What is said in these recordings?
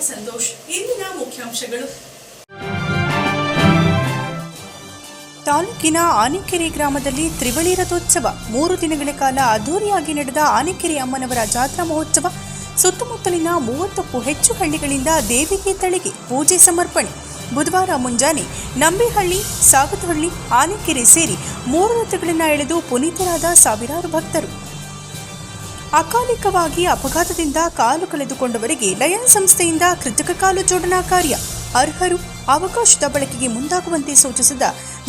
ಸಂತೋಷ್. ಇಂದಿನ ಮುಖ್ಯಾಂಶಗಳು. ತಾಲೂಕಿನ ಆನೆಕೆರೆ ಗ್ರಾಮದಲ್ಲಿ ತ್ರಿವಳಿ ರಥೋತ್ಸವ. ಮೂರು ದಿನಗಳ ಕಾಲ ಅದ್ದೂರಿಯಾಗಿ ನಡೆದ ಆನೆಕೆರೆ ಅಮ್ಮನವರ ಜಾತ್ರಾ ಮಹೋತ್ಸವ. ಸುತ್ತಮುತ್ತಲಿನ ಮೂವತ್ತಕ್ಕೂ ಹೆಚ್ಚು ಹಳ್ಳಿಗಳಿಂದ ದೇವಿಗೆ ತಳಿಗೆ ಪೂಜೆ ಸಮರ್ಪಣೆ. ಬುಧವಾರ ಮುಂಜಾನೆ ನಂಬಿಹಳ್ಳಿ ಸಾಗತಹಳ್ಳಿ ಆನೆಕೆರೆ ಸೇರಿ ಮೂರು ರಥಗಳನ್ನು ಎಳೆದು ಪುನೀತರಾದ ಸಾವಿರಾರು ಭಕ್ತರು. ಅಕಾಲಿಕವಾಗಿ ಅಪಘಾತದಿಂದ ಕಾಲು ಕಳೆದುಕೊಂಡವರಿಗೆ ಲಯನ್ ಸಂಸ್ಥೆಯಿಂದ ಕೃತಕ ಕಾಲು ಜೋಡಣಾ ಕಾರ್ಯ. ಅರ್ಹರು ಅವಕಾಶದ ಬಳಕೆಗೆ ಮುಂದಾಗುವಂತೆ ಸೂಚಿಸಿದ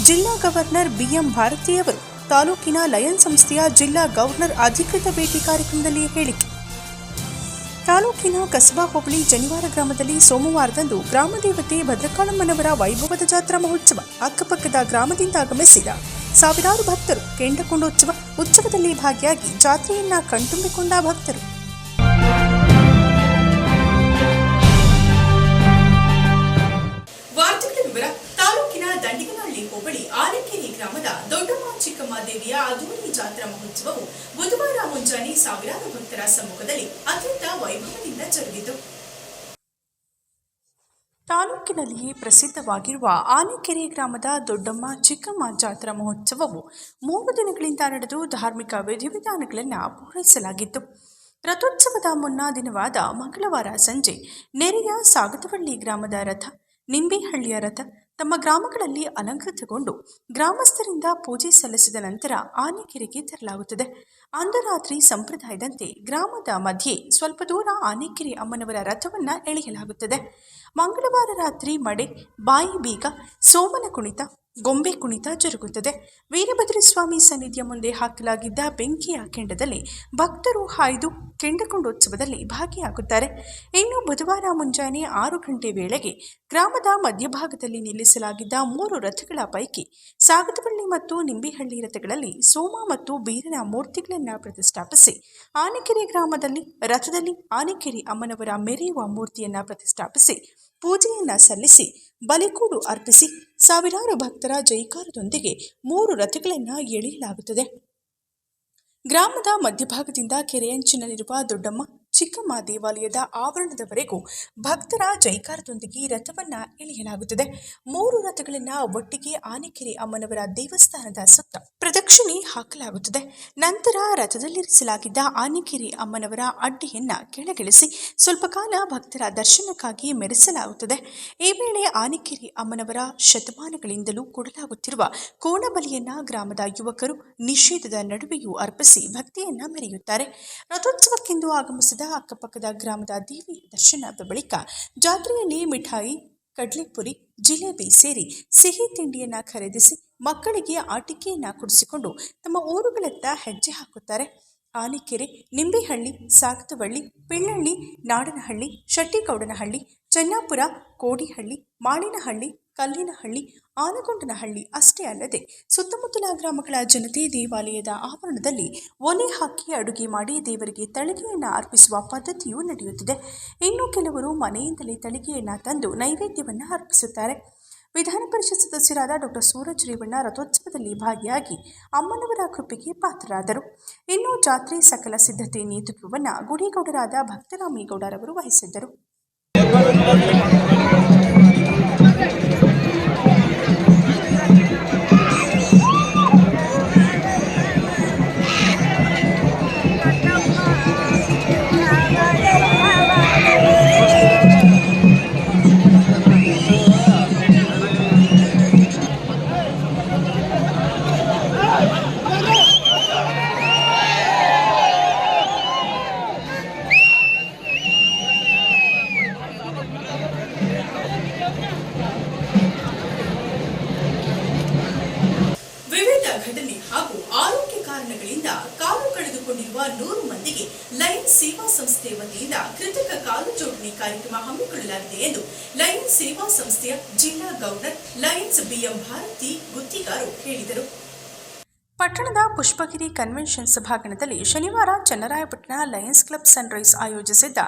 ಜಿಲ್ಲಾ ಗವರ್ನರ್ ಬಿಎಂ ಭಾರತಿಯವರು ತಾಲೂಕಿನ ಲಯನ್ ಸಂಸ್ಥೆಯ ಜಿಲ್ಲಾ ಗವರ್ನರ್ ಅಧಿಕೃತ ಭೇಟಿ ಕಾರ್ಯಕ್ರಮದಲ್ಲಿ ಹೇಳಿಕೆ. ತಾಲೂಕಿನ ಕಸಬಾ ಹೋಬಳಿ ಜನಿವಾರ ಗ್ರಾಮದಲ್ಲಿ ಸೋಮವಾರದಂದು ಗ್ರಾಮದೇವತೆ ಭದ್ರಕಾಳಮ್ಮನವರ ವೈಭವದ ಜಾತ್ರಾ ಮಹೋತ್ಸವ ಅಕ್ಕಪಕ್ಕದ ಗ್ರಾಮದಿಂದ ಆಗಮಿಸಿದ ಸಾವಿರಾರು ಭಕ್ತರು ಕೆಂಡಕೊಂಡೋತ್ಸವ ಉತ್ಸವದಲ್ಲಿ ಭಾಗಿಯಾಗಿ ಜಾತ್ರೆಯನ್ನ ಕಣ್ತುಂಬಿಕೊಂಡ ಭಕ್ತರು. ತಾಲೂಕಿನ ದಂಡಿಗನಹಳ್ಳಿ ಹೋಬಳಿ ಗ್ರಾಮದ ದೇವಿಯ ಜಾತ್ರಾ ಮಹೋತ್ಸವವು ಬುಧವಾರ ಮುಂಜಾನೆ ಸಾವಿರಾರು ಭಕ್ತರ ಸಮ್ಮುಖದಲ್ಲಿ ಅತ್ಯಂತ ವೈಭವದಿಂದ ಜರುಗಿತು. ತಾಲೂಕಿನಲ್ಲಿಯೇ ಪ್ರಸಿದ್ಧವಾಗಿರುವ ಆನೆಕೆರೆ ಗ್ರಾಮದ ದೊಡ್ಡಮ್ಮ ಚಿಕ್ಕಮ್ಮ ಜಾತ್ರಾ ಮಹೋತ್ಸವವು ಮೂರು ದಿನಗಳಿಂದ ನಡೆದು ಧಾರ್ಮಿಕ ವಿಧಿವಿಧಾನಗಳನ್ನು ಪೂರೈಸಲಾಗಿತ್ತು. ರಥೋತ್ಸವದ ಮುನ್ನಾ ದಿನವಾದ ಮಂಗಳವಾರ ಸಂಜೆ ನೆರೆಯ ಸಾಗತವಳ್ಳಿ ಗ್ರಾಮದ ರಥ, ನಿಂಬೆಹಳ್ಳಿಯ ರಥ ತಮ್ಮ ಗ್ರಾಮಗಳಲ್ಲಿ ಅಲಂಕೃತಗೊಂಡು ಗ್ರಾಮಸ್ಥರಿಂದ ಪೂಜೆ ಸಲ್ಲಿಸಿದ ನಂತರ ಆನೆಕೆರೆಗೆ ತರಲಾಗುತ್ತದೆ. ಅಂದು ರಾತ್ರಿ ಸಂಪ್ರದಾಯದಂತೆ ಗ್ರಾಮದ ಮಧ್ಯೆ ಸ್ವಲ್ಪ ದೂರ ಆನೆಕೆರೆ ಅಮ್ಮನವರ ರಥವನ್ನು ಎಳೆಯಲಾಗುತ್ತದೆ. ಮಂಗಳವಾರ ರಾತ್ರಿ ಮಡೆ, ಬಾಯಿ ಬೀಗ ಸೋಮನ ಕುಣಿತ ಗೊಂಬೆ ಕುಣಿತ ಜರುಗುತ್ತದೆ. ವೀರಭದ್ರಸ್ವಾಮಿ ಸನ್ನಿಧಿಯ ಮುಂದೆ ಹಾಕಲಾಗಿದ್ದ ಬೆಂಕಿಯ ಕೆಂಡದಲ್ಲಿ ಭಕ್ತರು ಹಾಯ್ದು ಕೆಂಡಕೊಂಡೋತ್ಸವದಲ್ಲಿ ಭಾಗಿಯಾಗುತ್ತಾರೆ. ಇನ್ನು ಬುಧವಾರ ಮುಂಜಾನೆ ಆರು ಗಂಟೆ ವೇಳೆಗೆ ಗ್ರಾಮದ ಮಧ್ಯಭಾಗದಲ್ಲಿ ನಿಲ್ಲಿಸಲಾಗಿದ್ದ ಮೂರು ರಥಗಳ ಪೈಕಿ ಸಾಗದವಳ್ಳಿ ಮತ್ತು ನಿಂಬಿಹಳ್ಳಿ ರಥಗಳಲ್ಲಿ ಸೋಮ ಮತ್ತು ಬೀರನ ಮೂರ್ತಿಗಳನ್ನು ಪ್ರತಿಷ್ಠಾಪಿಸಿ ಆನೆಕೆರೆ ಗ್ರಾಮದಲ್ಲಿ, ರಥದಲ್ಲಿ ಆನೆಕೆರೆ ಅಮ್ಮನವರ ಮೆರೆಯುವ ಮೂರ್ತಿಯನ್ನು ಪ್ರತಿಷ್ಠಾಪಿಸಿ ಪೂಜೆಯನ್ನು ಸಲ್ಲಿಸಿ ಬಲಿಕೂಡು ಅರ್ಪಿಸಿ ಸಾವಿರಾರು ಭಕ್ತರ ಜೈಕಾರದೊಂದಿಗೆ ಮೂರು ರಥಗಳನ್ನು ಎಳೆಯಲಾಗುತ್ತದೆ. ಗ್ರಾಮದ ಮಧ್ಯಭಾಗದಿಂದ ಕೆರೆಯಂಚಿನಲ್ಲಿರುವ ದೊಡ್ಡಮ್ಮ ಚಿಕ್ಕಮ್ಮ ದೇವಾಲಯದ ಆವರಣದವರೆಗೂ ಭಕ್ತರ ಜೈಕಾರದೊಂದಿಗೆ ರಥವನ್ನು ಎಳೆಯಲಾಗುತ್ತದೆ. ಮೂರು ರಥಗಳನ್ನ ಒಟ್ಟಿಗೆ ಆನೆಕೆರೆ ಅಮ್ಮನವರ ದೇವಸ್ಥಾನದ ಸುತ್ತ ಪ್ರದಕ್ಷಿಣೆ ಹಾಕಲಾಗುತ್ತದೆ. ನಂತರ ರಥದಲ್ಲಿರಿಸಲಾಗಿದ್ದ ಆನೆಕೆರೆ ಅಮ್ಮನವರ ಅಡ್ಡಿಯನ್ನ ಕೆಳಗಿಳಿಸಿ ಸ್ವಲ್ಪ ಕಾಲ ಭಕ್ತರ ದರ್ಶನಕ್ಕಾಗಿ ಮೆರೆಸಲಾಗುತ್ತದೆ. ಈ ವೇಳೆ ಆನೆಕೆರೆ ಅಮ್ಮನವರ ಶತಮಾನಗಳಿಂದಲೂ ಕೊಡಲಾಗುತ್ತಿರುವ ಕೋಣಬಲಿಯನ್ನ ಗ್ರಾಮದ ಯುವಕರು ನಿಷೇಧದ ನಡುವೆಯೂ ಅರ್ಪಿಸಿ ಭಕ್ತಿಯನ್ನ ಮೆರೆಯುತ್ತಾರೆ. ರಥೋತ್ಸವಕ್ಕೆಂದು ಆಗಮಿಸಿದ ಅಕ್ಕಪಕ್ಕದ ಗ್ರಾಮದ ದೇವಿ ದರ್ಶನದ ಬಳಿಕ ಜಾತ್ರೆಯಲ್ಲಿ ಮಿಠಾಯಿ, ಕಡ್ಲೆಪುರಿ, ಜಿಲೇಬಿ ಸೇರಿ ಸಿಹಿ ತಿಂಡಿಯನ್ನು ಖರೀದಿಸಿ ಮಕ್ಕಳಿಗೆ ಆಟಿಕೆಯನ್ನು ಕುಡಿಸಿಕೊಂಡು ತಮ್ಮ ಊರುಗಳತ್ತ ಹೆಜ್ಜೆ ಹಾಕುತ್ತಾರೆ. ಆನೆಕೆರೆ, ನಿಂಬೆಹಳ್ಳಿ ಸಾಕ್ತವಳ್ಳಿ ಪಿಳ್ಳಳ್ಳಿ, ನಾಡನಹಳ್ಳಿ, ಶೆಟ್ಟಿಗೌಡನಹಳ್ಳಿ, ಚನ್ನಾಪುರ, ಕೋಡಿಹಳ್ಳಿ, ಮಾಳಿನಹಳ್ಳಿ ಕಲ್ಲಿನಹಳ್ಳಿ, ಆನಗೊಂಡನಹಳ್ಳಿ ಅಷ್ಟೇ ಅಲ್ಲದೆ ಸುತ್ತಮುತ್ತಲ ಗ್ರಾಮಗಳ ಜನತೆ ದೇವಾಲಯದ ಆವರಣದಲ್ಲಿ ಒಲೆ ಹಾಕಿ ಅಡುಗೆ ಮಾಡಿ ದೇವರಿಗೆ ತಳಿಗೆಯನ್ನು ಅರ್ಪಿಸುವ ಪದ್ಧತಿಯು ನಡೆಯುತ್ತಿದೆ. ಇನ್ನು ಕೆಲವರು ಮನೆಯಿಂದಲೇ ತಳಿಗೆಯನ್ನು ತಂದು ನೈವೇದ್ಯವನ್ನು ಅರ್ಪಿಸುತ್ತಾರೆ. ವಿಧಾನ ಪರಿಷತ್ ಸದಸ್ಯರಾದ ಡಾಕ್ಟರ್ ಸೂರಜ್ ರೇವಣ್ಣ ರಥೋತ್ಸವದಲ್ಲಿ ಭಾಗಿಯಾಗಿ ಅಮ್ಮನವರ ಕೃಪೆಗೆ ಪಾತ್ರರಾದರು. ಇನ್ನು ಜಾತ್ರೆ ಸಕಲ ಸಿದ್ಧತೆ ನೇತೃತ್ವವನ್ನು ಗುಡಿಗೌಡರಾದ ಭಕ್ತರಾಮೇಗೌಡರವರು ವಹಿಸಿದ್ದರು. ಹೇಳಿದರು ಪಟ್ಟಣದ ಪುಷ್ಪಗಿರಿ ಕನ್ವೆನ್ಷನ್ ಸಭಾಂಗಣದಲ್ಲಿ ಶನಿವಾರ ಚನ್ನರಾಯಪಟ್ಟಣ ಲಯನ್ಸ್ ಕ್ಲಬ್ ಸನ್ರೈಸ್ ಆಯೋಜಿಸಿದ್ದ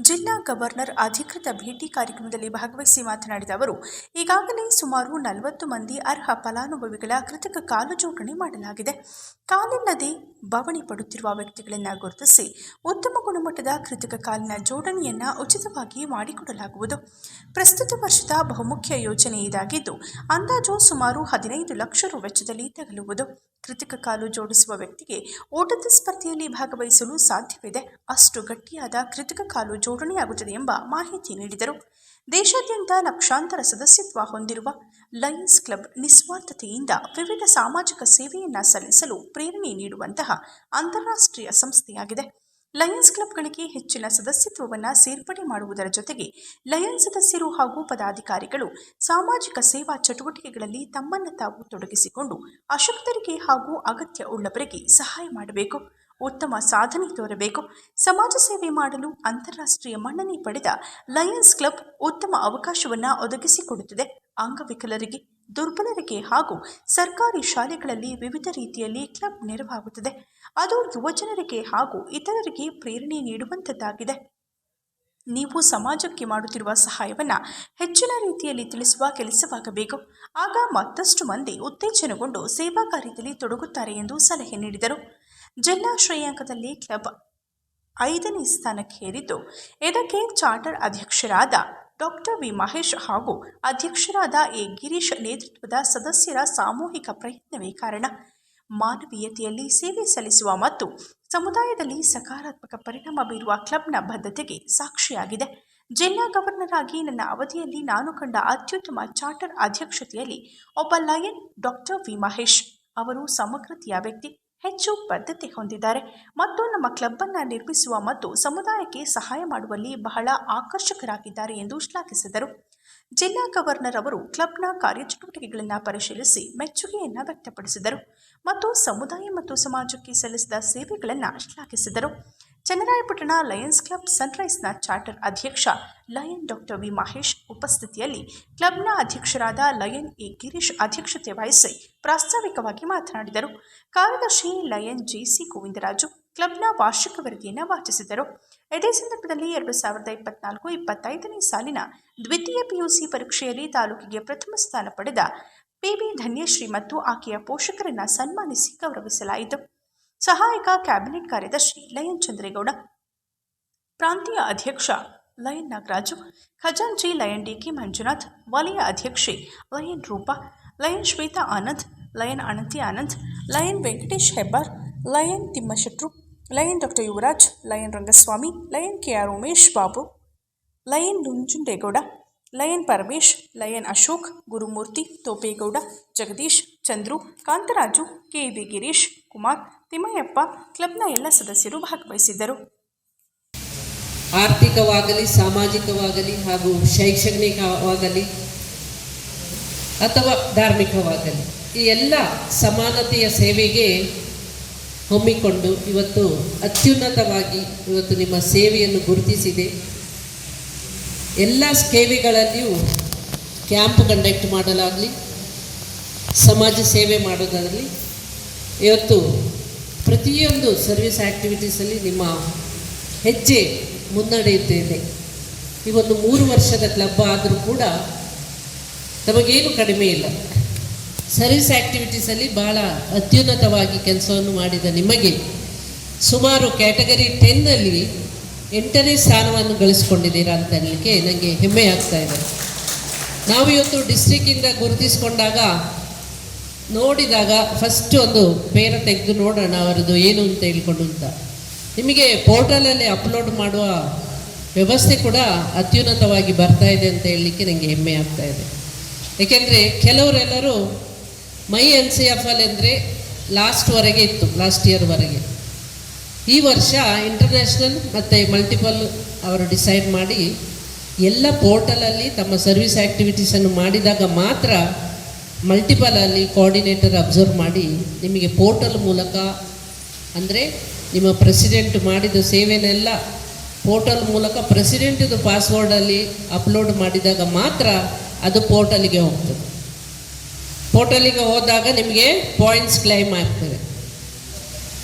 ಜಿಲ್ಲಾ ಗವರ್ನರ್ ಅಧಿಕೃತ ಭೇಟಿ ಕಾರ್ಯಕ್ರಮದಲ್ಲಿ ಭಾಗವಹಿಸಿ ಮಾತನಾಡಿದ ಅವರು, ಈಗಾಗಲೇ ಸುಮಾರು ನಲವತ್ತು ಮಂದಿ ಅರ್ಹ ಫಲಾನುಭವಿಗಳ ಕೃತಕ ಕಾಲು ಜೋಡಣೆ ಮಾಡಲಾಗಿದೆ. ಕಾಲಿಲ್ಲದೆ ಬವಣಿ ಪಡುತ್ತಿರುವ ವ್ಯಕ್ತಿಗಳನ್ನು ಗುರುತಿಸಿ ಉತ್ತಮ ಗುಣಮಟ್ಟದ ಕೃತಕ ಕಾಲಿನ ಜೋಡಣೆಯನ್ನು ಉಚಿತವಾಗಿ ಮಾಡಿಕೊಡಲಾಗುವುದು. ಪ್ರಸ್ತುತ ವರ್ಷದ ಬಹುಮುಖ್ಯ ಯೋಜನೆ ಇದಾಗಿದ್ದು, ಅಂದಾಜು ಸುಮಾರು ಹದಿನೈದು ಲಕ್ಷ ರು ವೆಚ್ಚದಲ್ಲಿ ತಗಲುವುದು. ಕೃತಕ ಕಾಲು ಜೋಡಿಸುವ ವ್ಯಕ್ತಿಗೆ ಓಟದ ಸ್ಪರ್ಧೆಯಲ್ಲಿ ಭಾಗವಹಿಸಲು ಸಾಧ್ಯವಿದೆ. ಅಷ್ಟು ಗಟ್ಟಿಯಾದ ಕೃತಕ ಕಾಲು ಜೋಡಣೆಯಾಗುತ್ತದೆ ಎಂಬ ಮಾಹಿತಿ ನೀಡಿದರು. ದೇಶಾದ್ಯಂತ ಲಕ್ಷಾಂತರ ಸದಸ್ಯತ್ವ ಹೊಂದಿರುವ ಲಯನ್ಸ್ ಕ್ಲಬ್ ನಿಸ್ವಾರ್ಥತೆಯಿಂದ ವಿವಿಧ ಸಾಮಾಜಿಕ ಸೇವೆಯನ್ನು ಸಲ್ಲಿಸಲು ಪ್ರೇರಣೆ ನೀಡುವಂತಹ ಅಂತಾರಾಷ್ಟ್ರೀಯ ಸಂಸ್ಥೆಯಾಗಿದೆ. ಲಯನ್ಸ್ ಕ್ಲಬ್ಗಳಿಗೆ ಹೆಚ್ಚಿನ ಸದಸ್ಯತ್ವವನ್ನು ಸೇರ್ಪಡೆ ಮಾಡುವುದರ ಜೊತೆಗೆ ಲಯನ್ಸ್ ಸದಸ್ಯರು ಹಾಗೂ ಪದಾಧಿಕಾರಿಗಳು ಸಾಮಾಜಿಕ ಸೇವಾ ಚಟುವಟಿಕೆಗಳಲ್ಲಿ ತಮ್ಮನ್ನು ತಾವು ತೊಡಗಿಸಿಕೊಂಡು ಅಶಕ್ತರಿಗೆ ಹಾಗೂ ಅಗತ್ಯ ಉಳ್ಳವರಿಗೆ ಸಹಾಯ ಮಾಡಬೇಕು. ಉತ್ತಮ ಸಾಧನೆ ತೋರಬೇಕು. ಸಮಾಜ ಸೇವೆ ಮಾಡಲು ಅಂತಾರಾಷ್ಟ್ರೀಯ ಮನ್ನಣೆ ಪಡೆದ ಲಯನ್ಸ್ ಕ್ಲಬ್ ಉತ್ತಮ ಅವಕಾಶವನ್ನು ಒದಗಿಸಿಕೊಡುತ್ತದೆ. ಅಂಗವಿಕಲರಿಗೆ ದುರ್ಬಲರಿಗೆ ಹಾಗೂ ಸರ್ಕಾರಿ ಶಾಲೆಗಳಲ್ಲಿ ವಿವಿಧ ರೀತಿಯಲ್ಲಿ ಕ್ಲಬ್ ನೆರವಾಗುತ್ತದೆ. ಅದು ಯುವಜನರಿಗೆ ಹಾಗೂ ಇತರರಿಗೆ ಪ್ರೇರಣೆ ನೀಡುವಂಥದ್ದಾಗಿದೆ ನೀವು ಸಮಾಜಕ್ಕೆ ಮಾಡುತ್ತಿರುವ ಸಹಾಯವನ್ನು ಹೆಚ್ಚಿನ ರೀತಿಯಲ್ಲಿ ತಿಳಿಸುವ ಕೆಲಸವಾಗಬೇಕು. ಆಗ ಮತ್ತಷ್ಟು ಮಂದಿ ಉತ್ತೇಜನಗೊಂಡು ಸೇವಾ ಕಾರ್ಯದಲ್ಲಿ ತೊಡಗುತ್ತಾರೆ ಎಂದು ಸಲಹೆ ನೀಡಿದರು. ಜಿಲ್ಲಾ ಶ್ರೇಯಾಂಕದಲ್ಲಿ ಕ್ಲಬ್ ಐದನೇ ಸ್ಥಾನಕ್ಕೆ ಏರಿದ್ದು ಇದಕ್ಕೆ ಚಾರ್ಟರ್ ಅಧ್ಯಕ್ಷರಾದ ಡಾಕ್ಟರ್ ವಿ ಮಹೇಶ್ ಹಾಗೂ ಅಧ್ಯಕ್ಷರಾದ ಎ ಗಿರೀಶ್ ನೇತೃತ್ವದ ಸದಸ್ಯರ ಸಾಮೂಹಿಕ ಪ್ರಯತ್ನವೇ ಕಾರಣ. ಮಾನವೀಯತೆಯಲ್ಲಿ ಸೇವೆ ಸಲ್ಲಿಸುವ ಮತ್ತು ಸಮುದಾಯದಲ್ಲಿ ಸಕಾರಾತ್ಮಕ ಪರಿಣಾಮ ಬೀರುವ ಕ್ಲಬ್ನ ಬದ್ಧತೆಗೆ ಸಾಕ್ಷಿಯಾಗಿದೆ. ಜಿಲ್ಲಾ ಗವರ್ನರ್ ಆಗಿ ನನ್ನ ಅವಧಿಯಲ್ಲಿ ನಾನು ಕಂಡ ಅತ್ಯುತ್ತಮ ಚಾರ್ಟರ್ ಅಧ್ಯಕ್ಷತೆಯಲ್ಲಿ ಒಬ್ಬ ಲಯನ್ ಡಾಕ್ಟರ್ ವಿ ಮಹೇಶ್. ಅವರು ಸಮಗ್ರತೆಯ ವ್ಯಕ್ತಿ. ಹೆಚ್ಚು ಬದ್ಧತೆ ಹೊಂದಿದ್ದಾರೆ. ಮತ್ತು ನಮ್ಮ ಕ್ಲಬ್ಬನ್ನು ನಿರ್ಮಿಸುವ ಮತ್ತು ಸಮುದಾಯಕ್ಕೆ ಸಹಾಯ ಮಾಡುವಲ್ಲಿ ಬಹಳ ಆಕರ್ಷಕರಾಗಿದ್ದಾರೆ ಎಂದು ಶ್ಲಾಘಿಸಿದರು. ಜಿಲ್ಲಾ ಗವರ್ನರ್ ಅವರು ಕ್ಲಬ್ನ ಕಾರ್ಯಚಟುವಟಿಕೆಗಳನ್ನು ಪರಿಶೀಲಿಸಿ ಮೆಚ್ಚುಗೆಯನ್ನು ವ್ಯಕ್ತಪಡಿಸಿದರು ಮತ್ತು ಸಮುದಾಯ ಮತ್ತು ಸಮಾಜಕ್ಕೆ ಸಲ್ಲಿಸಿದ ಸೇವೆಗಳನ್ನು ಶ್ಲಾಘಿಸಿದರು. ಚನ್ನರಾಯಪಟ್ಟಣ ಲಯನ್ಸ್ ಕ್ಲಬ್ ಸನ್ರೈಸ್ನ ಚಾರ್ಟರ್ ಅಧ್ಯಕ್ಷ ಲಯನ್ ಡಾಕ್ಟರ್ ವಿ ಮಹೇಶ್ ಉಪಸ್ಥಿತಿಯಲ್ಲಿ ಕ್ಲಬ್ನ ಅಧ್ಯಕ್ಷರಾದ ಲಯನ್ ಎ ಗಿರೀಶ್ ಅಧ್ಯಕ್ಷತೆ ವಹಿಸಿ ಪ್ರಾಸ್ತಾವಿಕವಾಗಿ ಮಾತನಾಡಿದರು. ಕಾರ್ಯದರ್ಶಿ ಲಯನ್ ಜೆಸಿ ಗೋವಿಂದರಾಜು ಕ್ಲಬ್ನ ವಾರ್ಷಿಕ ವರದಿಯನ್ನು ವಾಚಿಸಿದರು. ಇದೇ ಸಂದರ್ಭದಲ್ಲಿ ಎರಡು ಸಾವಿರದ ಇಪ್ಪತ್ನಾಲ್ಕು ಇಪ್ಪತ್ತೈದನೇ ಸಾಲಿನ ದ್ವಿತೀಯ ಪಿಯುಸಿ ಪರೀಕ್ಷೆಯಲ್ಲಿ ತಾಲೂಕಿಗೆ ಪ್ರಥಮ ಸ್ಥಾನ ಪಡೆದ ಪಿಬಿ ಧನ್ಯಶ್ರೀ ಮತ್ತು ಆಕೆಯ ಪೋಷಕರನ್ನು ಸನ್ಮಾನಿಸಿ ಗೌರವಿಸಲಾಯಿತು. ಸಹಾಯಕ ಕ್ಯಾಬಿನೆಟ್ ಕಾರ್ಯದರ್ಶಿ ಲಯನ್ ಚಂದ್ರೇಗೌಡ, ಪ್ರಾಂತೀಯ ಅಧ್ಯಕ್ಷ ಲಯನ್ ನಾಗರಾಜು, ಖಜಾಂಚಿ ಲಯನ್ ಡಿ ಕೆ ಮಂಜುನಾಥ್, ವಲಯ ಅಧ್ಯಕ್ಷೆ lion Rupa, lion Shweta Anand, lion Ananthi Anand, lion Venkatesh Hebbar, lion Thimmashetru, lion doctor Yuvaraj, lion Rangaswamy, lion K R Umesh Babu, lion Nunjundegowda, lion Paramesh, lion Ashok, Gurumurthy Thopegowda, Jagadish, Chandru, Kantharaju, K V Girish Kumar, Thimmayyappa ಕ್ಲಬ್ನ ಎಲ್ಲ ಸದಸ್ಯರು ಭಾಗವಹಿಸಿದ್ದರು. ಆರ್ಥಿಕವಾಗಲಿ, ಸಾಮಾಜಿಕವಾಗಲಿ ಹಾಗೂ ಶೈಕ್ಷಣಿಕವಾಗಲಿ ಅಥವಾ ಧಾರ್ಮಿಕವಾಗಲಿ, ಈ ಎಲ್ಲ ಸಮಾನತೆಯ ಸೇವೆಗೆ ಹೊಮ್ಮಿಕೊಂಡು ಇವತ್ತು ಅತ್ಯುನ್ನತವಾಗಿ ಇವತ್ತು ನಿಮ್ಮ ಸೇವೆಯನ್ನು ಗುರುತಿಸಿದೆ. ಎಲ್ಲ ಸೇವೆಗಳಲ್ಲಿಯೂ ಕ್ಯಾಂಪ್ ಕಂಡಕ್ಟ್ ಮಾಡಲಾಗಲಿ, ಸಮಾಜ ಸೇವೆ ಮಾಡೋದರಲ್ಲಿ ಇವತ್ತು ಪ್ರತಿಯೊಂದು ಸರ್ವಿಸ್ ಆ್ಯಕ್ಟಿವಿಟೀಸಲ್ಲಿ ನಿಮ್ಮ ಹೆಜ್ಜೆ ಮುನ್ನಡೆಯುತ್ತೇನೆ. ಒಂದು ಮೂರು ವರ್ಷದ ಕ್ಲಬ್ ಆದರೂ ಕೂಡ ನಮಗೇನು ಕಡಿಮೆ ಇಲ್ಲ. ಸರ್ವಿಸ್ ಆ್ಯಕ್ಟಿವಿಟೀಸಲ್ಲಿ ಭಾಳ ಅತ್ಯುನ್ನತವಾಗಿ ಕೆಲಸವನ್ನು ಮಾಡಿದ ನಿಮಗೆ ಸುಮಾರು ಕ್ಯಾಟಗರಿ ಟೆನ್ನಲ್ಲಿ ಎಂಟನೇ ಸ್ಥಾನವನ್ನು ಗಳಿಸ್ಕೊಂಡಿದ್ದೀರಾ ಅಂತ ಹೇಳಲಿಕ್ಕೆ ನನಗೆ ಹೆಮ್ಮೆ ಆಗ್ತಾ ಇದೆ. ನಾವು ಇವತ್ತು ಡಿಸ್ಟ್ರಿಕ್ಕಿಂದ ಗುರುತಿಸ್ಕೊಂಡಾಗ ನೋಡಿದಾಗ ಫಸ್ಟ್ ಒಂದು ಪೇರ ತೆಗೆದು ನೋಡೋಣ ಅವರದ್ದು ಏನು ಅಂತ ಹೇಳ್ಕೊಂಡು ಅಂತ. ನಿಮಗೆ ಪೋರ್ಟಲಲ್ಲಿ ಅಪ್ಲೋಡ್ ಮಾಡುವ ವ್ಯವಸ್ಥೆ ಕೂಡ ಅತ್ಯುನ್ನತವಾಗಿ ಬರ್ತಾ ಇದೆ ಅಂತ ಹೇಳಲಿಕ್ಕೆ ನನಗೆ ಹೆಮ್ಮೆ ಆಗ್ತಾ ಇದೆ. ಏಕೆಂದರೆ ಕೆಲವರೆಲ್ಲರೂ ಮೈ ಎನ್ ಸಿ ಎಫ್ ಅಲ್ಲಿ ಅಂದರೆ ಲಾಸ್ಟ್ವರೆಗೆ ಇತ್ತು ಲಾಸ್ಟ್ ಇಯರ್ವರೆಗೆ ಈ ವರ್ಷ ಇಂಟರ್ನ್ಯಾಷನಲ್ ಮತ್ತು ಮಲ್ಟಿಪಲ್ ಅವರು ಡಿಸೈಡ್ ಮಾಡಿ ಎಲ್ಲ ಪೋರ್ಟಲಲ್ಲಿ ತಮ್ಮ ಸರ್ವಿಸ್ ಆ್ಯಕ್ಟಿವಿಟೀಸನ್ನು ಮಾಡಿದಾಗ ಮಾತ್ರ ಮಲ್ಟಿಪಲಲ್ಲಿ ಕೋಆರ್ಡಿನೇಟರ್ ಅಬ್ಸರ್ವ್ ಮಾಡಿ ನಿಮಗೆ ಪೋರ್ಟಲ್ ಮೂಲಕ ಅಂದರೆ ನಿಮ್ಮ ಪ್ರೆಸಿಡೆಂಟ್ ಮಾಡಿದ ಸೇವೆನೆಲ್ಲ ಪೋರ್ಟಲ್ ಮೂಲಕ ಪ್ರೆಸಿಡೆಂಟ್ದು ಪಾಸ್ವರ್ಡಲ್ಲಿ ಅಪ್ಲೋಡ್ ಮಾಡಿದಾಗ ಮಾತ್ರ ಅದು ಪೋರ್ಟಲಿಗೆ ಹೋಗ್ತದೆ. ಪೋರ್ಟಲಿಗೆ ಹೋದಾಗ ನಿಮಗೆ ಪಾಯಿಂಟ್ಸ್ ಕ್ಲೈಮ್ ಆಗ್ತದೆ.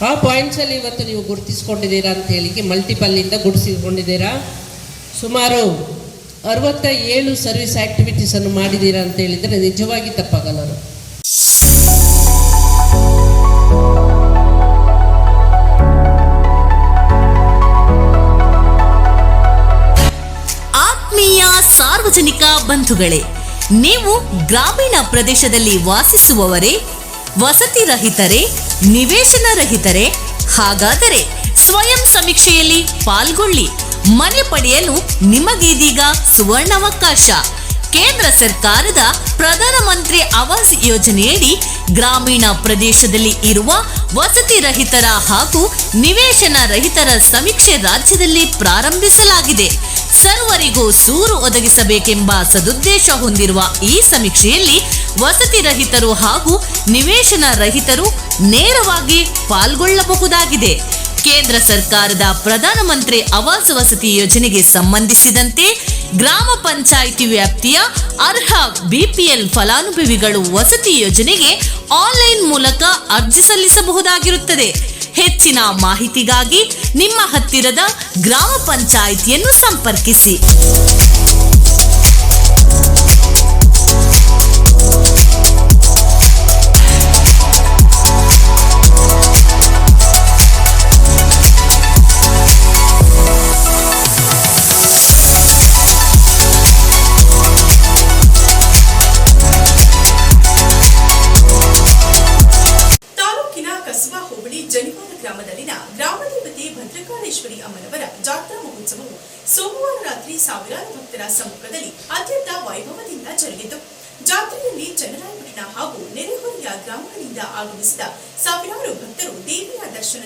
ಆ ಪಾಯಿಂಟ್ಸಲ್ಲಿ ಇವತ್ತು ನೀವು ಗುರುತಿಸ್ಕೊಂಡಿದ್ದೀರಾ ಅಂತ ಹೇಳಿಕ್ಕೆ ಮಲ್ಟಿಪಲ್ಲಿಂದ ಗುರುತಿಸ್ಕೊಂಡಿದ್ದೀರಾ? ಸುಮಾರು. ಅರವತ್ತ ಏಳು ಸರ್ವಿಸ್ ಅನ್ನು ಮಾಡಿದ್ದೀರಾ ಅಂತ ಹೇಳಿದರೆ ನಿಜವಾಗಿ ತಪ್ಪಾಗಲ್ಲ. ಆತ್ಮೀಯ ಸಾರ್ವಜನಿಕ ಬಂಧುಗಳೇ, ನೀವು ಗ್ರಾಮೀಣ ಪ್ರದೇಶದಲ್ಲಿ ವಾಸಿಸುವವರೇ, ವಸತಿ ರಹಿತರೇ, ನಿವೇಶನ ರಹಿತರೇ, ಹಾಗಾದರೆ ಸ್ವಯಂ ಸಮೀಕ್ಷೆಯಲ್ಲಿ ಪಾಲ್ಗೊಳ್ಳಿ ಮನೆ ಪಡೆಯಲು ನಿಮಗೀದೀಗ ಸುವರ್ಣಾವಕಾಶ. ಕೇಂದ್ರ ಸರ್ಕಾರದ ಪ್ರಧಾನಮಂತ್ರಿ ಆವಾಸ್ ಯೋಜನೆಯಡಿ ಗ್ರಾಮೀಣ ಪ್ರದೇಶದಲ್ಲಿ ಇರುವ ವಸತಿ ರಹಿತರ ಹಾಗೂ ನಿವೇಶನ ರಹಿತರ ಸಮೀಕ್ಷೆ ರಾಜ್ಯದಲ್ಲಿ ಪ್ರಾರಂಭಿಸಲಾಗಿದೆ. ಸರ್ವರಿಗೂ ಸೂರು ಒದಗಿಸಬೇಕೆಂಬ ಸದುದ್ದೇಶ ಹೊಂದಿರುವ ಈ ಸಮೀಕ್ಷೆಯಲ್ಲಿ ವಸತಿ ರಹಿತರು ಹಾಗೂ ನಿವೇಶನ ರಹಿತರು ನೇರವಾಗಿ ಪಾಲ್ಗೊಳ್ಳಬಹುದಾಗಿದೆ. ಕೇಂದ್ರ ಸರ್ಕಾರದ ಪ್ರಧಾನಮಂತ್ರಿ ಆವಾಸ್ ವಸತಿ ಯೋಜನೆಗೆ ಸಂಬಂಧಿಸಿದಂತೆ ಗ್ರಾಮ ಪಂಚಾಯಿತಿ ವ್ಯಾಪ್ತಿಯ ಅರ್ಹ ಬಿಪಿಎಲ್ ಫಲಾನುಭವಿಗಳು ವಸತಿ ಯೋಜನೆಗೆ ಆನ್ಲೈನ್ ಮೂಲಕ ಅರ್ಜಿ ಸಲ್ಲಿಸಬಹುದಾಗಿರುತ್ತದೆ. ಹೆಚ್ಚಿನ ಮಾಹಿತಿಗಾಗಿ ನಿಮ್ಮ ಹತ್ತಿರದ ಗ್ರಾಮ ಪಂಚಾಯಿತಿಯನ್ನು ಸಂಪರ್ಕಿಸಿ.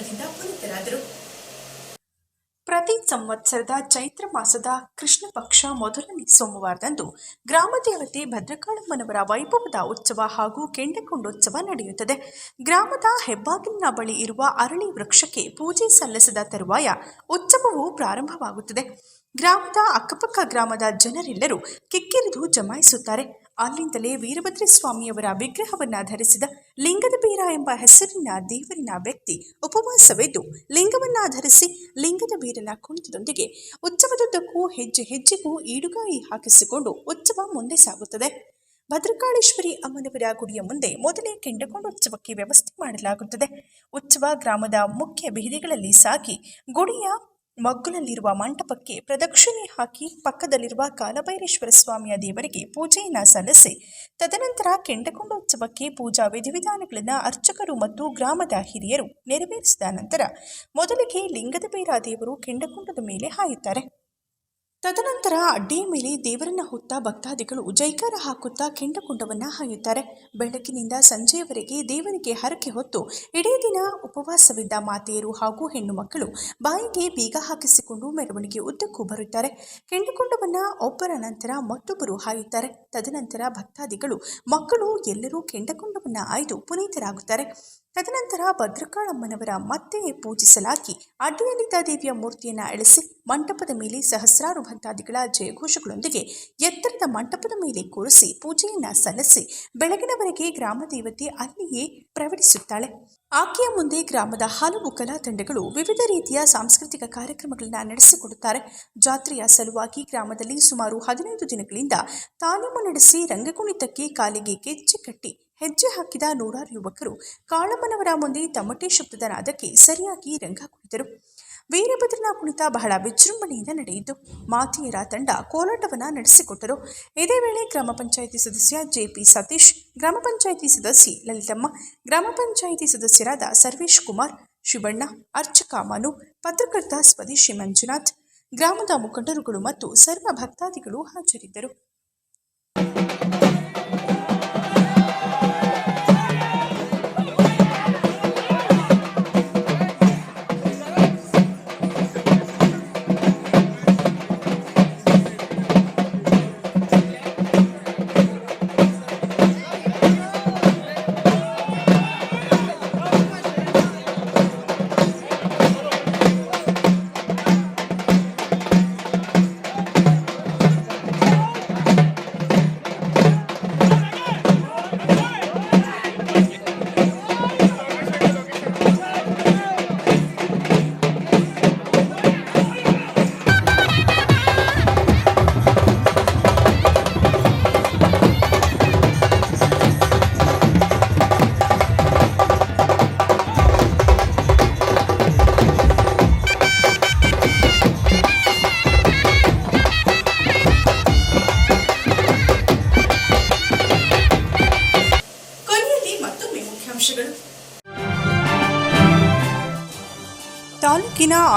ದರ್ಶನದಿಂದ ಪುನೀತರಾದರು ಪ್ರತಿ ಸಂವತ್ಸರದ ಚೈತ್ರ ಮಾಸದ ಕೃಷ್ಣ ಪಕ್ಷ ಮೊದಲನೇ ಸೋಮವಾರದಂದು ಗ್ರಾಮ ದೇವತೆ ಭದ್ರಕಾಳಮ್ಮನವರ ವೈಭವದ ಉತ್ಸವ ಹಾಗೂ ಕೆಂಡಕೊಂಡೋತ್ಸವ ನಡೆಯುತ್ತದೆ. ಗ್ರಾಮದ ಹೆಬ್ಬಾಗಿಲಿನ ಬಳಿ ಇರುವ ಅರಳಿ ವೃಕ್ಷಕ್ಕೆ ಪೂಜೆ ಸಲ್ಲಿಸಿದ ತರುವಾಯ ಉತ್ಸವವು ಪ್ರಾರಂಭವಾಗುತ್ತದೆ. ಗ್ರಾಮದ ಅಕ್ಕಪಕ್ಕ ಗ್ರಾಮದ ಜನರೆಲ್ಲರೂ ಕಿಕ್ಕಿರಿದು ಜಮಾಯಿಸುತ್ತಾರೆ. ಅಲ್ಲಿಂದಲೇ ವೀರಭದ್ರ ಸ್ವಾಮಿಯವರ ವಿಗ್ರಹವನ್ನ ಧರಿಸಿದ ಲಿಂಗದ ಬೀರ ಎಂಬ ಹೆಸರಿನ ದೇವರಿನ ವ್ಯಕ್ತಿ ಉಪವಾಸವೆದ್ದು ಲಿಂಗವನ್ನ ಧರಿಸಿ ಲಿಂಗದ ಬೀರನ ಕುಣಿತದೊಂದಿಗೆ ಉತ್ಸವದುದ್ದಕ್ಕೂ ಹೆಜ್ಜೆ ಹೆಜ್ಜೆಗೂ ಈಡುಗಾಯಿ ಹಾಕಿಸಿಕೊಂಡು ಉತ್ಸವ ಮುಂದೆ ಸಾಗುತ್ತದೆ. ಭದ್ರಕಾಳೇಶ್ವರಿ ಅಮ್ಮನವರ ಗುಡಿಯ ಮುಂದೆ ಮೊದಲೇ ಕೆಂಡಕೊಂಡೋತ್ಸವಕ್ಕೆ ವ್ಯವಸ್ಥೆ ಮಾಡಲಾಗುತ್ತದೆ. ಉತ್ಸವ ಗ್ರಾಮದ ಮುಖ್ಯ ಬೀದಿಗಳಲ್ಲಿ ಸಾಗಿ ಗುಡಿಯ ಮಗ್ಗುಲಲ್ಲಿರುವ ಮಂಟಪಕ್ಕೆ ಪ್ರದಕ್ಷಿಣೆ ಹಾಕಿ ಪಕ್ಕದಲ್ಲಿರುವ ಕಾಲಭೈರೇಶ್ವರ ಸ್ವಾಮಿಯ ದೇವರಿಗೆ ಪೂಜೆಯನ್ನು ಸಲ್ಲಿಸಿ, ತದನಂತರ ಕೆಂಡಕೊಂಡೋತ್ಸವಕ್ಕೆ ಪೂಜಾ ವಿಧಿವಿಧಾನಗಳನ್ನು ಅರ್ಚಕರು ಮತ್ತು ಗ್ರಾಮದ ಹಿರಿಯರು ನೆರವೇರಿಸಿದ ನಂತರ, ಮೊದಲಿಗೆ ಲಿಂಗದ ಬೀರ ದೇವರು ಕೆಂಡಕೊಂಡದ ಮೇಲೆ ಹಾಯುತ್ತಾರೆ. ತದನಂತರ ಅಡ್ಡಿಯ ಮೇಲೆ ದೇವರನ್ನ ಹೊತ್ತ ಭಕ್ತಾದಿಗಳು ಜೈಕಾರ ಹಾಕುತ್ತಾ ಕೆಂಡಕೊಂಡವನ್ನ ಹಾಯುತ್ತಾರೆ. ಬೆಳಕಿನಿಂದ ಸಂಜೆಯವರೆಗೆ ದೇವರಿಗೆ ಹರಕೆ ಹೊತ್ತು ಇಡೀ ದಿನ ಉಪವಾಸವಿದ್ದ ಮಾತೆಯರು ಹಾಗೂ ಹೆಣ್ಣು ಮಕ್ಕಳು ಬಾಯಿಗೆ ಬೀಗ ಹಾಕಿಸಿಕೊಂಡು ಮೆರವಣಿಗೆ ಉದ್ದಕ್ಕೂ ಬರುತ್ತಾರೆ. ಕೆಂಡಕೊಂಡವನ್ನ ಒಬ್ಬರ ನಂತರ ಮತ್ತೊಬ್ಬರು ಹಾಯುತ್ತಾರೆ. ತದನಂತರ ಭಕ್ತಾದಿಗಳು ಮಕ್ಕಳು ಎಲ್ಲರೂ ಕೆಂಡಕೊಂಡವನ್ನ ಆಯ್ದು ಪುನೀತರಾಗುತ್ತಾರೆ. ತದನಂತರ ಭದ್ರಕಾಳಮ್ಮನವರ ಮತ್ತೆ ಪೂಜಿಸಲಾಗಿ ಅಡ್ಡಿಯಲ್ಲಿದ್ದ ದೇವಿಯ ಮೂರ್ತಿಯನ್ನು ಎಳೆಸಿ ಮಂಟಪದ ಮೇಲೆ ಸಹಸ್ರಾರು ಭಕ್ತಾದಿಗಳ ಜಯಘೋಷಗಳೊಂದಿಗೆ ಎತ್ತರದ ಮಂಟಪದ ಮೇಲೆ ಕೂರಿಸಿ ಪೂಜೆಯನ್ನು ಸಲ್ಲಿಸಿ ಬೆಳಗಿನವರೆಗೆ ಗ್ರಾಮ ದೇವತೆ ಅಲ್ಲಿಯೇ ಪ್ರವಡಿಸುತ್ತಾಳೆ ಆಕೆಯ ಮುಂದೆ ಗ್ರಾಮದ ಹಲವು ಕಲಾ ತಂಡಗಳು ವಿವಿಧ ರೀತಿಯ ಸಾಂಸ್ಕೃತಿಕ ಕಾರ್ಯಕ್ರಮಗಳನ್ನು ನಡೆಸಿಕೊಡುತ್ತಾರೆ. ಜಾತ್ರೆಯ ಸಲುವಾಗಿ ಗ್ರಾಮದಲ್ಲಿ ಸುಮಾರು ಹದಿನೈದು ದಿನಗಳಿಂದ ತಾಲೀಮು ನಡೆಸಿ ರಂಗಕುಣಿತಕ್ಕೆ ಕಾಲಿಗೆ ಗೆಜ್ಜೆ ಕಟ್ಟಿ ಹೆಜ್ಜೆ ಹಾಕಿದ ನೂರಾರು ಯುವಕರು ಕಾಳಮ್ಮನವರ ಮುಂದೆ ತಮಟೆ ಶಬ್ದದ ನಾದಕ್ಕೆ ಸರಿಯಾಗಿ ರಂಗ ಕುಳಿತರು ವೀರಭದ್ರನ ಕುಣಿತ ಬಹಳ ವಿಜೃಂಭಣೆಯಿಂದ ನಡೆಯಿತು. ಮಾತಿಯರ ತಂಡ ಕೋಲಾಟವನ್ನು ನಡೆಸಿಕೊಟ್ಟರು. ಇದೇ ವೇಳೆ ಗ್ರಾಮ ಪಂಚಾಯಿತಿ ಸದಸ್ಯ ಜೆಪಿ ಸತೀಶ್, ಗ್ರಾಮ ಪಂಚಾಯಿತಿ ಸದಸ್ಯೆ ಲಲಿತಮ್ಮ, ಗ್ರಾಮ ಪಂಚಾಯಿತಿ ಸದಸ್ಯರಾದ ಸರ್ವೇಶ್ ಕುಮಾರ್, ಶಿವಣ್ಣ, ಅರ್ಚಕ ಮನು, ಪತ್ರಕರ್ತ ಸ್ವದೇಶಿ ಮಂಜುನಾಥ್ ಗ್ರಾಮದ ಮುಖಂಡರುಗಳು ಮತ್ತು ಸರ್ವ ಭಕ್ತಾದಿಗಳು ಹಾಜರಿದ್ದರು.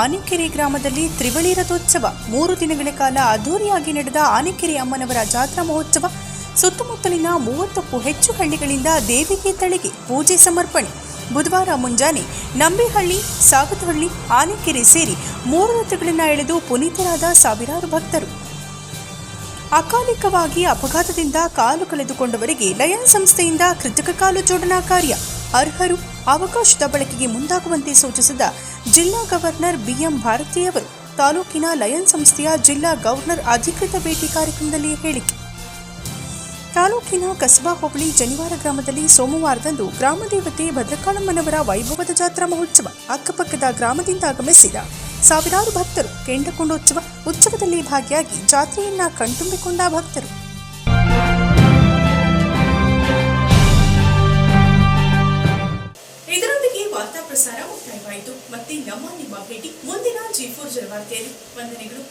ಆನೆಕೆರೆ ಗ್ರಾಮದಲ್ಲಿ ತ್ರಿವಳಿ ರಥೋತ್ಸವ. ಮೂರು ದಿನಗಳ ಕಾಲ ಅದ್ದೂರಿಯಾಗಿ ನಡೆದ ಆನೆಕೆರೆ ಅಮ್ಮನವರ ಜಾತ್ರಾ ಮಹೋತ್ಸವ. ಸುತ್ತಮುತ್ತಲಿನ ಮೂವತ್ತಕ್ಕೂ ಹೆಚ್ಚು ಹಳ್ಳಿಗಳಿಂದ ದೇವಿಗೆ ತಳಿಗೆ ಪೂಜೆ ಸಮರ್ಪಣೆ. ಬುಧವಾರ ಮುಂಜಾನೆ ನಂಬಿಹಳ್ಳಿ ಸಾಗತಹಳ್ಳಿ ಆನೆಕೆರೆ ಸೇರಿ ಮೂರು ರಥಗಳನ್ನು ಎಳೆದು ಪುನೀತರಾದ ಸಾವಿರಾರು ಭಕ್ತರು. ಅಕಾಲಿಕವಾಗಿ ಅಪಘಾತದಿಂದ ಕಾಲು ಕಳೆದುಕೊಂಡವರಿಗೆ ಲಯನ್ ಸಂಸ್ಥೆಯಿಂದ ಕೃತಕ ಕಾಲು ಜೋಡಣಾ ಕಾರ್ಯ. ಅರ್ಹರು ಅವಕಾಶದ ಬಳಕೆಗೆ ಮುಂದಾಗುವಂತೆ ಸೂಚಿಸಿದ ಜಿಲ್ಲಾ ಗವರ್ನರ್ ಬಿಎಂ ಭಾರತಿಯವರು ತಾಲೂಕಿನ ಲಯನ್ ಸಂಸ್ಥೆಯ ಜಿಲ್ಲಾ ಗವರ್ನರ್ ಅಧಿಕೃತ ಭೇಟಿ ಕಾರ್ಯಕ್ರಮದಲ್ಲಿ ಹೇಳಿಕೆ. ತಾಲೂಕಿನ ಕಸಬಾ ಹೋಬಳಿ ಜನಿವಾರ ಗ್ರಾಮದಲ್ಲಿ ಸೋಮವಾರದಂದು ಗ್ರಾಮದೇವತೆ ಭದ್ರಕಾಳಮ್ಮನವರ ವೈಭವದ ಜಾತ್ರಾ ಮಹೋತ್ಸವ ಅಕ್ಕಪಕ್ಕದ ಗ್ರಾಮದಿಂದ ಆಗಮಿಸಿದ ಸಾವಿರಾರು ಭಕ್ತರು ಕೆಂಡಕೊಂಡೋತ್ಸವ ಉತ್ಸವದಲ್ಲಿ ಭಾಗಿಯಾಗಿ ಜಾತ್ರೆಯನ್ನ ಕಣ್ತುಂಬಿಕೊಂಡ ಭಕ್ತರು. ಮತ್ತೆ ನಮ್ಮ ನಿಮ್ಮ ಭೇಟಿ ಮುಂದಿನ ಜಿ ಫೋರ್ ಜಲವಾರ್ತೆಯಲ್ಲಿ ವಂದನೆಗಳು.